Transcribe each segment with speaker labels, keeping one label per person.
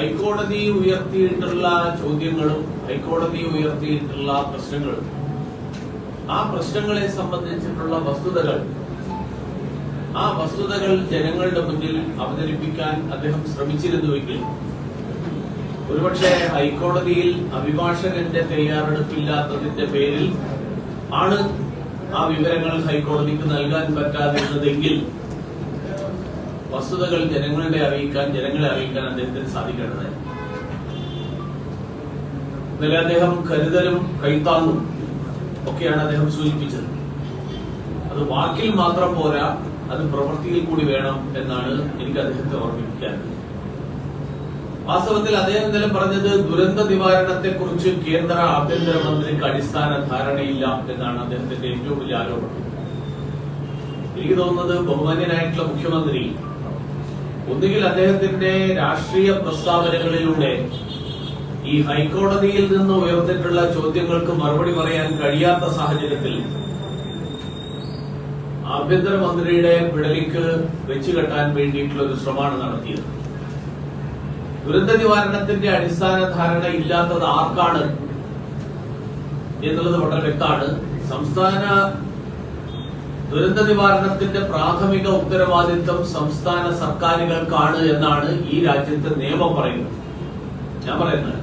Speaker 1: ഹൈക്കോടതി ഉയർത്തിയിട്ടുള്ള ചോദ്യങ്ങളും ഹൈക്കോടതി ഉയർത്തിയിട്ടുള്ള പ്രശ്നങ്ങളും. ആ പ്രശ്നങ്ങളെ സംബന്ധിച്ചിട്ടുള്ള വസ്തുതകൾ ആ വസ്തുതകൾ ജനങ്ങളുടെ മുന്നിൽ അവതരിപ്പിക്കാൻ അദ്ദേഹം ശ്രമിച്ചിരുന്നുവെങ്കിൽ ഒരുപക്ഷെ ഹൈക്കോടതിയിൽ അഭിഭാഷകന്റെ തയ്യാറെടുപ്പില്ലാത്തതിന്റെ പേരിൽ ആണ് ആ വിവരങ്ങൾ ഹൈക്കോടതിക്ക് നൽകാൻ പറ്റാതിരുന്നതെങ്കിൽ വസ്തുതകൾ ജനങ്ങളുടെ അറിയിക്കാൻ ജനങ്ങളെ അറിയിക്കാൻ അദ്ദേഹത്തിന് സാധിക്കേണ്ടത്. ഇന്നലെ അദ്ദേഹം കരുതലും കൈത്താങ്ങും ഒക്കെയാണ് അദ്ദേഹം സൂചിപ്പിച്ചത്. അത് വാക്കിൽ മാത്രം പോരാ അത് പ്രവൃത്തിയിൽ കൂടി വേണം എന്നാണ് എനിക്ക് അദ്ദേഹത്തെ ഓർമ്മിപ്പിക്കാനുള്ളത് വാസ്തവത്തിൽ അദ്ദേഹം ഇന്നലെ പറഞ്ഞത് ദുരന്ത നിവാരണത്തെ കുറിച്ച് കേന്ദ്ര ആഭ്യന്തരമന്ത്രിക്ക് അടിസ്ഥാന ധാരണയില്ല എന്നാണ് അദ്ദേഹത്തിന്റെ ഏറ്റവും വലിയ ആരോപണം. എനിക്ക് തോന്നുന്നത് ബഹുമാന്യനായിട്ടുള്ള മുഖ്യമന്ത്രി ഒന്നുകിൽ അദ്ദേഹത്തിന്റെ രാഷ്ട്രീയ പ്രസ്താവനകളിലൂടെ ഈ ഹൈക്കോടതിയിൽ നിന്ന് ഉയർന്നിട്ടുള്ള ചോദ്യങ്ങൾക്ക് മറുപടി പറയാൻ കഴിയാത്ത സാഹചര്യത്തിൽ ആഭ്യന്തരമന്ത്രിയുടെ പിടലിക്ക് വെച്ചുകെട്ടാൻ വേണ്ടിയിട്ടുള്ള ഒരു ശ്രമമാണ് നടത്തിയത്. ദുരന്ത നിവാരണത്തിന്റെ അടിസ്ഥാന ധാരണ ഇല്ലാത്തത് ആർക്കാണ് എന്നുള്ളത് വളരെ വ്യക്തമാണ്. സംസ്ഥാന ദുരന്ത നിവാരണത്തിന്റെ പ്രാഥമിക ഉത്തരവാദിത്വം സംസ്ഥാന സർക്കാരുകൾക്കാണ് എന്നാണ് ഈ രാജ്യത്തെ നിയമം പറയുന്നത്. ഞാൻ പറയുന്നത്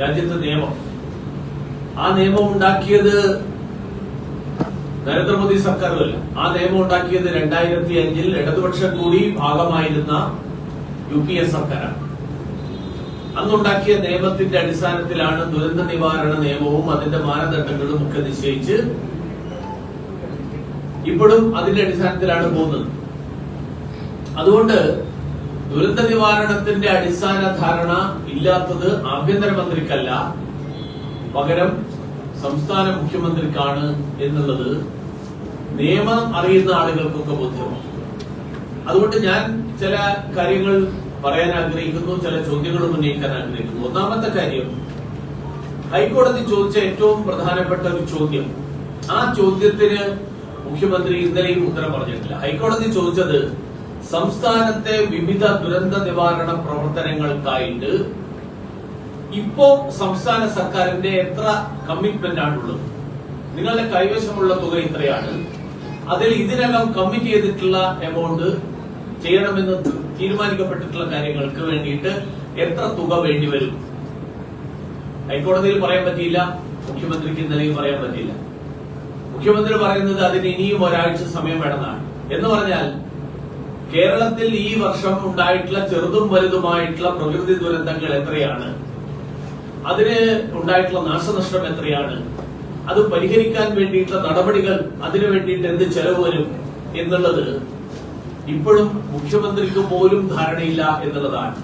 Speaker 1: രാജ്യത്തെ നിയമം. ആ നിയമം ഉണ്ടാക്കിയത് നരേന്ദ്രമോദി സർക്കാരുമല്ല. ആ നിയമം ഉണ്ടാക്കിയത് രണ്ടായിരത്തി അഞ്ചിൽ ഇടതുപക്ഷം കൂടി ഭാഗമായിരുന്ന യു പി എ സർക്കാരാണ്. അന്നുണ്ടാക്കിയ നിയമത്തിന്റെ അടിസ്ഥാനത്തിലാണ് ദുരന്ത നിവാരണ നിയമവും അതിന്റെ മാനദണ്ഡങ്ങളും ഒക്കെ നിശ്ചയിച്ച് ഇപ്പോഴും അതിന്റെ അടിസ്ഥാനത്തിലാണ് പോകുന്നത്. അതുകൊണ്ട് ദുരന്ത നിവാരണത്തിന്റെ അടിസ്ഥാന ധാരണ ഇല്ലാത്തത് ആഭ്യന്തരമന്ത്രിക്കല്ല പകരം സംസ്ഥാന മുഖ്യമന്ത്രിക്കാണ് എന്നുള്ളത് നിയമം അറിയുന്ന ആളുകൾക്കൊക്കെ ബോധ്യമാണ്. അതുകൊണ്ട് ഞാൻ ചില കാര്യങ്ങൾ പറയാൻ ആഗ്രഹിക്കുന്നു ചില ചോദ്യങ്ങളും ഉന്നയിക്കാൻ ആഗ്രഹിക്കുന്നു. ഒന്നാമത്തെ കാര്യം ഹൈക്കോടതി ചോദിച്ച ഏറ്റവും പ്രധാനപ്പെട്ട ഒരു ചോദ്യം. ആ ചോദ്യത്തിന് മുഖ്യമന്ത്രി ഇന്നലെയും ഉത്തരം പറഞ്ഞിട്ടില്ല. ഹൈക്കോടതി ചോദിച്ചത് സംസ്ഥാനത്തെ വിവിധ ദുരന്ത നിവാരണ പ്രവർത്തനങ്ങൾക്കായിട്ട് ഇപ്പോ സംസ്ഥാന സർക്കാരിന്റെ എത്ര കമ്മിറ്റ്മെന്റ് ആണുള്ളത് നിങ്ങളുടെ കൈവശമുള്ള തുക ഇത്രയാണ്. അതിൽ ഇതിനകം കമ്മിറ്റ് ചെയ്തിട്ടുള്ള എമൗണ്ട് ചെയ്യണമെന്ന് തീരുമാനിക്കപ്പെട്ടിട്ടുള്ള കാര്യങ്ങൾക്ക് വേണ്ടിയിട്ട് എത്ര തുക വേണ്ടിവരും ഹൈക്കോടതിയിൽ പറയാൻ പറ്റിയില്ല മുഖ്യമന്ത്രിക്ക് ഇന്നലെയും പറയാൻ പറ്റിയില്ല. മുഖ്യമന്ത്രി പറയുന്നത് അതിന് ഇനിയും ഒരാഴ്ച സമയം വേണമെന്നാണ്. എന്ന് പറഞ്ഞാൽ കേരളത്തിൽ ഈ വർഷം ഉണ്ടായിട്ടുള്ള ചെറുതും വലുതുമായിട്ടുള്ള പ്രകൃതി ദുരന്തങ്ങൾ എത്രയാണ്? അതിന് ഉണ്ടായിട്ടുള്ള നാശനഷ്ടം എത്രയാണ്? അത് പരിഹരിക്കാൻ വേണ്ടിയിട്ടുള്ള നടപടികൾ അതിനു വേണ്ടിയിട്ട് എന്ത് ചെലവ് വരും എന്നുള്ളത് ഇപ്പോഴും മുഖ്യമന്ത്രിക്ക് പോലും ധാരണയില്ല എന്നുള്ളതാണ്.